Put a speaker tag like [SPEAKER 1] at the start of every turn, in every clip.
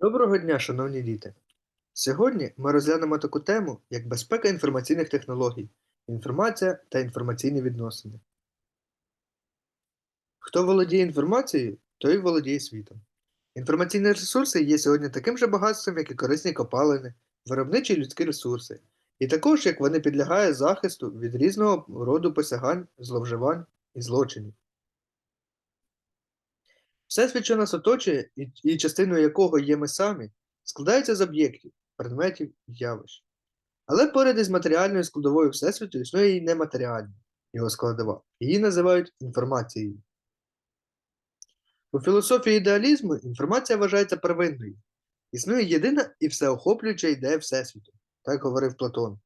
[SPEAKER 1] Доброго дня, шановні діти! Сьогодні ми розглянемо таку тему, як безпека інформаційних технологій, інформація та інформаційні відносини. Хто володіє інформацією, той володіє світом. Інформаційні ресурси є сьогодні таким же багатством, як і корисні копалини, виробничі людські ресурси, і також як вони підлягають захисту від різного роду посягань, зловживань і злочинів. Всесвіт, що нас оточує, і, частиною якого є ми самі, складається з об'єктів, предметів і явищ. Але поряд із матеріальною складовою Всесвіту існує і нематеріальна його складова. Її називають інформацією. У філософії ідеалізму інформація вважається первинною. Існує єдина і всеохоплююча ідея Всесвіту, так говорив Платон.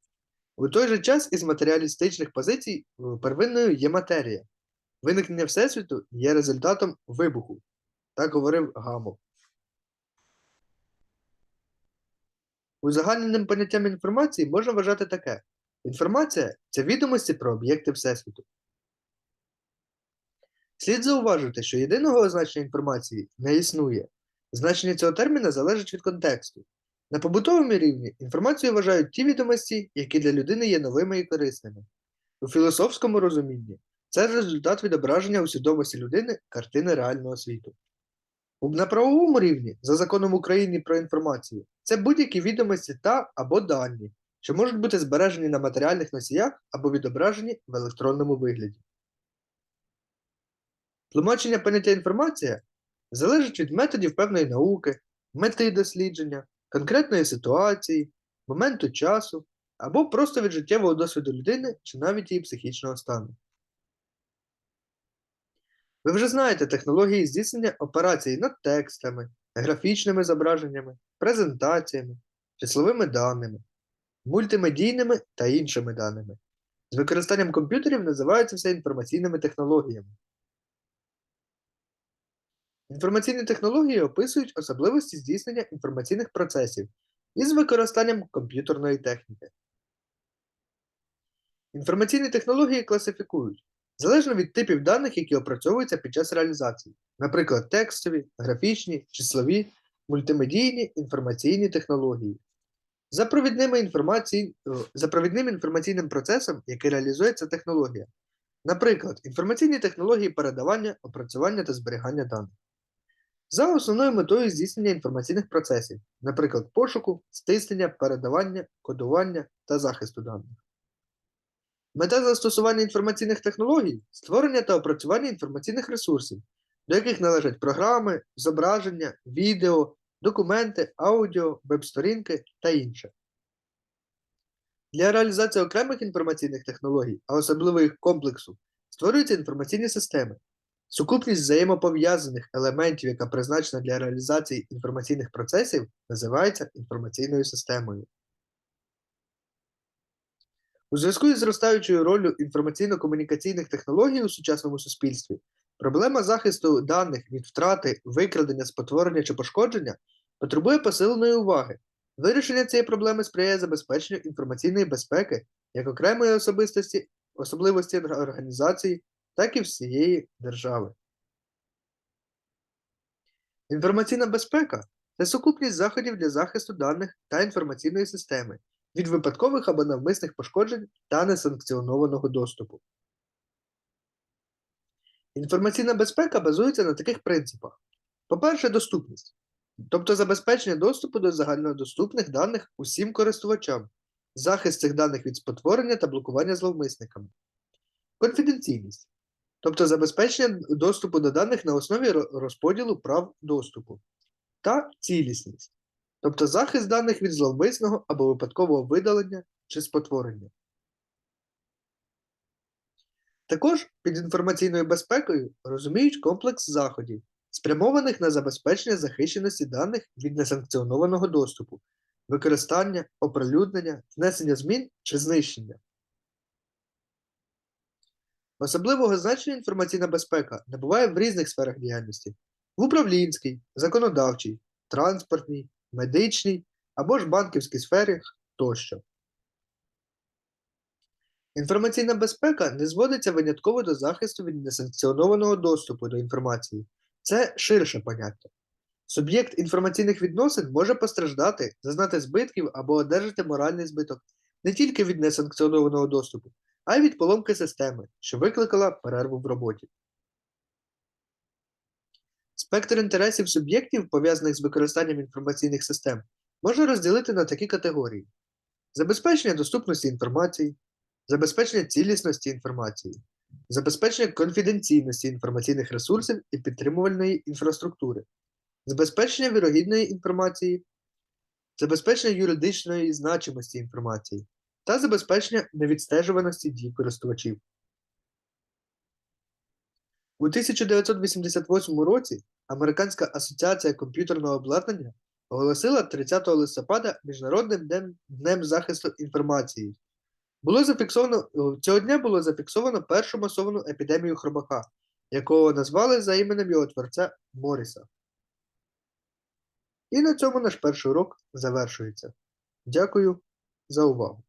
[SPEAKER 1] У той же час із матеріалістичних позицій е, первинною є матерія. Виникнення Всесвіту є результатом вибуху, так говорив Гамов. Узагальненим поняттям інформації можна вважати таке: інформація це відомості про об'єкти Всесвіту. Слід зауважити, що єдиного означення інформації не існує. Значення цього терміна залежить від контексту. На побутовому рівні інформацію вважають ті відомості, які для людини є новими і корисними. У філософському розумінні це результат відображення у свідомості людини картини реального світу. На правовому рівні, за законом України про інформацію, це будь-які відомості та або дані, що можуть бути збережені на матеріальних носіях або відображені в електронному вигляді. Тлумачення поняття інформація залежить від методів певної науки, мети дослідження, конкретної ситуації, моменту часу або просто від життєвого досвіду людини чи навіть її психічного стану. Ви вже знаєте технології здійснення операцій над текстами, графічними зображеннями, презентаціями, числовими даними, мультимедійними та іншими даними. З використанням комп'ютерів називаються все інформаційними технологіями. Інформаційні технології описують особливості здійснення інформаційних процесів із використанням комп'ютерної техніки. Інформаційні технології класифікують залежно від типів даних, які опрацьовуються під час реалізації, наприклад, текстові, графічні, числові, мультимедійні інформаційні технології. За провідними інформацій... е, за провідним інформаційним процесом, який реалізується технологія, наприклад, інформаційні технології передавання, опрацювання та зберігання даних. За основною метою здійснення інформаційних процесів, наприклад, пошуку, стиснення, передавання, кодування та захисту даних. Мета застосування інформаційних технологій створення та опрацювання інформаційних ресурсів, до яких належать програми, зображення, відео, документи, аудіо, веб-сторінки та інше. Для реалізації окремих інформаційних технологій, а особливо їх комплексу, створюються інформаційні системи. Сукупність взаємопов'язаних елементів, яка призначена для реалізації інформаційних процесів, називається інформаційною системою. У зв'язку із зростаючою роллю інформаційно-комунікаційних технологій у сучасному суспільстві, проблема захисту даних від втрати, викрадення, спотворення чи пошкодження потребує посиленої уваги. Вирішення цієї проблеми сприяє забезпеченню інформаційної безпеки як окремої особистості, особливості організації, так і всієї держави. Інформаційна безпека це сукупність заходів для захисту даних та інформаційної системи від випадкових або навмисних пошкоджень та несанкціонованого доступу. Інформаційна безпека базується на таких принципах: по-перше, доступність, тобто забезпечення доступу до загальнодоступних даних усім користувачам, захист цих даних від спотворення та блокування зловмисниками, конфіденційність, тобто забезпечення доступу до даних на основі розподілу прав доступу, та цілісність, тобто захист даних від зловмисного або випадкового видалення чи спотворення. Також під інформаційною безпекою розуміють комплекс заходів, спрямованих на забезпечення захищеності даних від несанкціонованого доступу, використання, оприлюднення, внесення змін чи знищення. Особливого значення інформаційна безпека набуває в різних сферах діяльності: в управлінській, законодавчій, транспортній, медичній або ж банківській сфері тощо. Інформаційна безпека не зводиться винятково до захисту від несанкціонованого доступу до інформації. Це ширше поняття. Суб'єкт інформаційних відносин може постраждати, зазнати збитків або одержати моральний збиток не тільки від несанкціонованого доступу, а й від поломки системи, що викликала перерву в роботі. Спектр інтересів суб'єктів, пов'язаних з використанням інформаційних систем, можна розділити на такі категорії: забезпечення доступності інформації, забезпечення цілісності інформації, забезпечення конфіденційності інформаційних ресурсів і підтримувальної інфраструктури, забезпечення вірогідної інформації, забезпечення юридичної значимості інформації та забезпечення невідстежуваності дій користувачів. У 1988 році Американська асоціація комп'ютерного обладнання оголосила 30 листопада Міжнародним днем, днем захисту інформації. Було зафіксовано, цього дня було зафіксовано першу масовану епідемію хробака, якого назвали за іменем його творця Моріса. І на цьому наш перший урок завершується. Дякую за увагу!